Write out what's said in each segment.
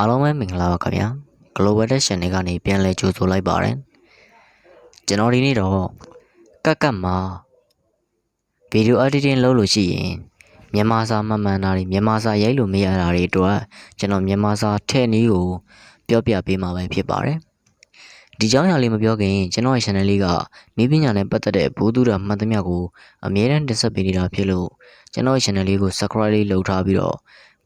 အားလုံးပဲမင်္ဂလာပါခင်ဗျာ Global Tech Channel ကနေပြန်လည်ကြိုဆိုလိုက်ပါတယ်ကျွန်တော်ဒီနေ့တော့ကက်ကက်မှာ Video Editing လုပ်လို့ရှိရင်မြန်မာစာမှန်မှန်တာတွေမြန်မာစာရိုက်လို့မရတာတွေအတွက်ကျွန်တော်မြန်မာစာထည့်နည်းကိုပြောပြပေးမှာပဲဖြစ်ပါတယ်ဒီကြောင်းအရာလေးမပြောခင်ကျွန်တော်ရဲ့ channel လေးကနည်းပညာနဲ့ပတ်သက်တဲ့ဘိုးသူတာမှတ်သမျှကိုအမြဲတမ်းတင်ဆက်ပေးနေတာဖြစ်လို့ကျွန်တော်ရဲ့ channel လေးကို subscribe လေးလုပ်ထားပြီးတော့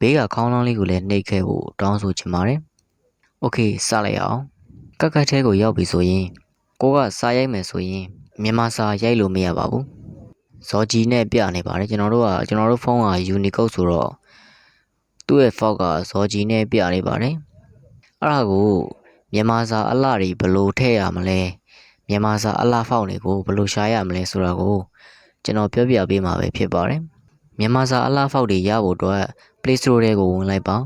ဘေးကခေါင်းလောင်းလေးကိုလည်းနှိပ်ခဲ့ဖို့တောင်းဆိုချင်ပါတယ်။ Okay စလိုက်အောင်။ကက်ကက်ထဲကိုရောက်ပြီဆိုရင်ကိုကစာရိုက်မယ်ဆိုရင်မြန်မာစာရိုက်လို့မရပါဘူး။ဇော်ဂျီနဲ့ပြနေပါတယ်ကျွန်တော်တို့ကကျွန်တော်တို့ဖုန်းက Unicode ဆိုတော့သူ့ရဲ့ font ကဇော်ဂျီနဲ့ပြနေပါတယ်။အဲ့ဒါကိုမြန်မာစာအလှတွေဘယ်လိုထည့်ရမလဲမြန်မာစာအလှဖောက်တွေကိုဘယ်လိုရှာရမလဲဆိုတာကိုကျွန်တော်ပြောပြပေးမှာပဲဖြစ်ပါတယ် မြန်မာစာအလှဖောက်တွေရဖို့အတွက် Play Store ထဲကိုဝင်လိုက်ပါ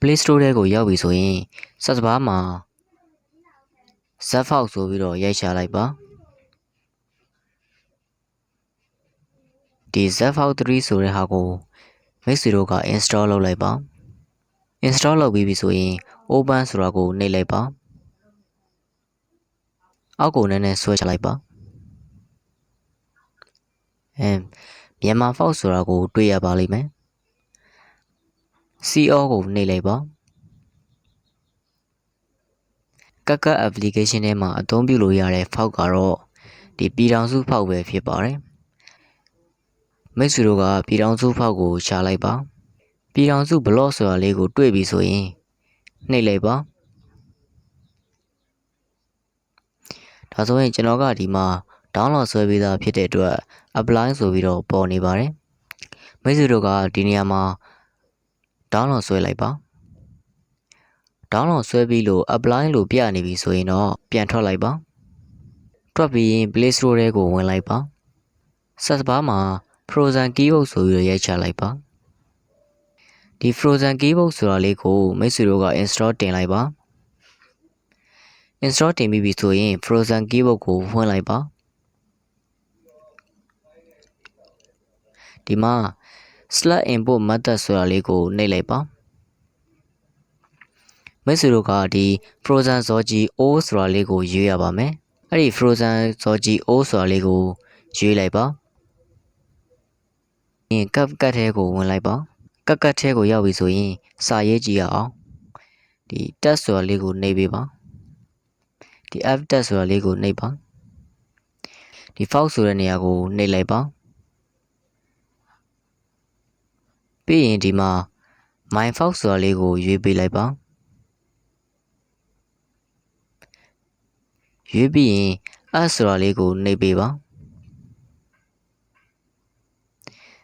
Play Store ထဲကိုရောက်ပြီဆိုရင် search bar မှာ Zfog ဆိုပြီးတော့ရိုက်ချလိုက်ပါဒီ Zfog 3ဆိုတဲ့ဟာကိုမိတ်ဆွေတို့က install လုပ်လိုက်ပါ install လုပ်ပြီးပြီဆိုရင် open ဆိုတာကိုနှိပ်လိုက်ပါအောက်ကိုနည်းနည်းဆွဲချလိုက်ပါအဲ မြန်မာ Fox ဆိုတာကို တွေ့ရပါလိမ့်မယ် CO ကိုနှိပ်လိုက်ပါကက်ကက် application ထဲမှာအသုံးပြုလို့ရတဲ့ဖောက်ကတော့ဒီပြည်ထောင်စုဖောက်ပဲဖြစ်ပါတယ်မိတ်ဆွေတို့ကပြည်ထောင်စုဖောက်ကိုရှာလိုက်ပါပြည်ထောင်စု blog ဆိုတာလေးကို တွေ့ပြီဆိုရင်နှိပ်လိုက်ပါဒါဆိုရင်ကျွန်တော်ကဒီမှာ download ဆွဲပေးတာဖြစ်တဲ့အတွက် apply ဆိုပြီးတော့ပေါ်နေပါတယ်မိတ်ဆွေတို့ကဒီနေရာမှာ download ဆွဲလိုက်ပါ download ဆွဲပြီးလို့ apply လို့ပြနေပြီဆိုရင်တော့ပြန်ထွက်လိုက်ပါထွက်ပြီးရင် Play Store ထဲကိုဝင်လိုက်ပါ search bar မှာ Frozen Keyboard ဆိုပြီးတော့ရိုက်ချလိုက်ပါဒီ Frozen Keyboard ဆိုတာလေးကိုမိတ်ဆွေတို့က install တင်လိုက်ပါ install တင်ပြီးပြီဆိုရင် Frozen Keyboard ကိုဖွင့်လိုက်ပါ ဒီမှာ slash input method ဆိုတာလေးကိုနှိပ်လိုက်ပါမိတ်ဆွေတို့ကဒီ frozen zoji o ဆိုတာလေးကိုရွေးရပါမယ်အဲ့ဒီ frozen zoji o ဆိုတာလေးကိုရွေးလိုက်ပါရင်ကပ်ကတ်ထဲကိုဝင်လိုက်ပါကတ်ကတ်ထဲကိုရောက်ပြီဆိုရင်စာရေးကြည့်ရအောင်ဒီ test ဆိုတာလေးကိုနှိပ်ပေးပါဒီ app test ဆိုတာလေးကိုနှိပ်ပါဒီ file ဆိုတဲ့နေရာကိုနှိပ်လိုက်ပါ ပြီးရင်ဒီမှာ my fox ဆိုတာလေးကိုရွေးပေးလိုက်ပါရွေးပြီးရင် add ဆိုတာလေးကိုနှိပ်ပေးပါ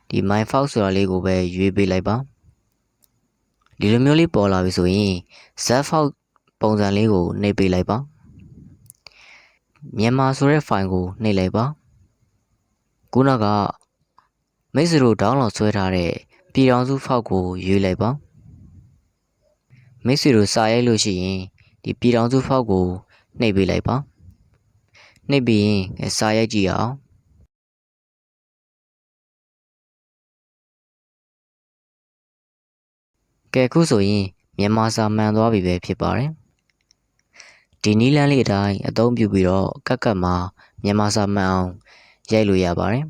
ဒီ my fox ဆိုတာလေးကိုပဲရွေးပေးလိုက်ပါဒီလိုမျိုးလေးပေါ်လာပြီဆိုရင် z fox ပုံစံလေးကိုနှိပ်ပေးလိုက်ပါမြန်မာဆိုတဲ့ file ကိုနှိပ်လိုက်ပါခုနကမိတ်ဆွေတို့ download ဆွဲထားတဲ့ ပြည်ထောင်စုဖောက်ကိုရွေးလိုက်ပါမိတ်ဆွေတို့စာရိုက်လို့ရှိရင်ဒီပြည်ထောင်စုဖောက်ကိုနှိပ်ပေးလိုက်ပါနှိပ်ပြီးရင်စာရိုက်ကြည့်အောင်ကဲခုဆိုရင်မြန်မာစာမှန်သွားပြီပဲဖြစ်ပါတယ်ဒီနီးလန်းလေးအတိုင်းအသုံးပြုပြီးတော့ကက်ကက်မှာမြန်မာစာမှန်အောင်ရိုက်လို့ရပါတယ်